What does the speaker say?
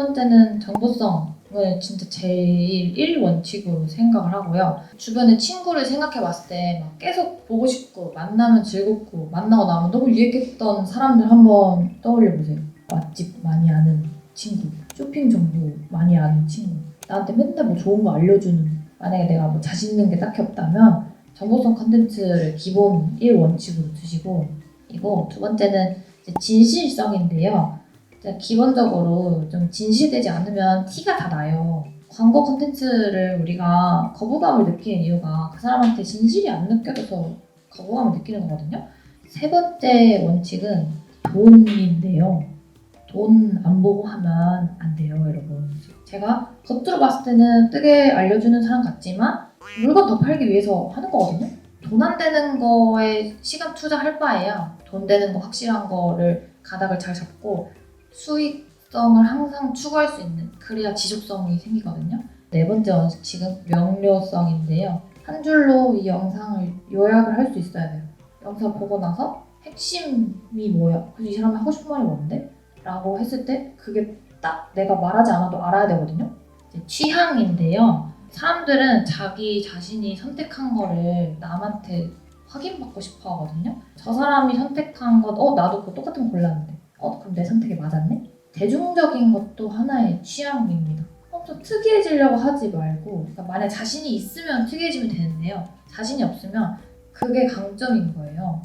번째는 정보성을 진짜 제일 1원칙으로 생각을 하고요. 주변에 친구를 생각해 봤을 때 막 계속 보고 싶고 만나면 즐겁고 만나고 나면 너무 유익했던 사람들 한번 떠올려 보세요. 맛집 많이 아는 친구, 쇼핑 정보 많이 아는 친구, 나한테 맨날 뭐 좋은 거 알려주는 만약에 내가 뭐 자신 있는 게 딱히 없다면 정보성 컨텐츠를 기본 1원칙으로 두시고 이거 두 번째는 진실성인데요. 기본적으로 좀 진실되지 않으면 티가 다 나요. 광고 컨텐츠를 우리가 거부감을 느끼는 이유가 그 사람한테 진실이 안 느껴져서 거부감을 느끼는 거거든요. 세 번째 원칙은 돈인데요. 돈 안 보고 하면 안 돼요, 여러분. 제가 겉으로 봤을 때는 뜨게 알려주는 사람 같지만 물건 더 팔기 위해서 하는 거거든요. 돈 안 되는 거에 시간 투자할 바에야 돈 되는 거 확실한 거를 가닥을 잘 잡고 수익성을 항상 추구할 수 있는 그래야 지속성이 생기거든요. 네 번째 원칙은 명료성인데요. 한 줄로 이 영상을 요약을 할 수 있어야 돼요. 영상 보고 나서 핵심이 뭐야? 그래서 이 사람이 하고 싶은 말이 뭔데? 라고 했을 때 그게 딱 내가 말하지 않아도 알아야 되거든요. 취향인데요. 사람들은 자기 자신이 선택한 거를 남한테 확인받고 싶어 하거든요. 저 사람이 선택한 것, 어, 나도 그거 똑같은 거 골랐는데. 어, 그럼 내 선택이 맞았네? 대중적인 것도 하나의 취향입니다. 엄청 특이해지려고 하지 말고, 그러니까 만약 자신이 있으면 특이해지면 되는데요. 자신이 없으면 그게 강점인 거예요.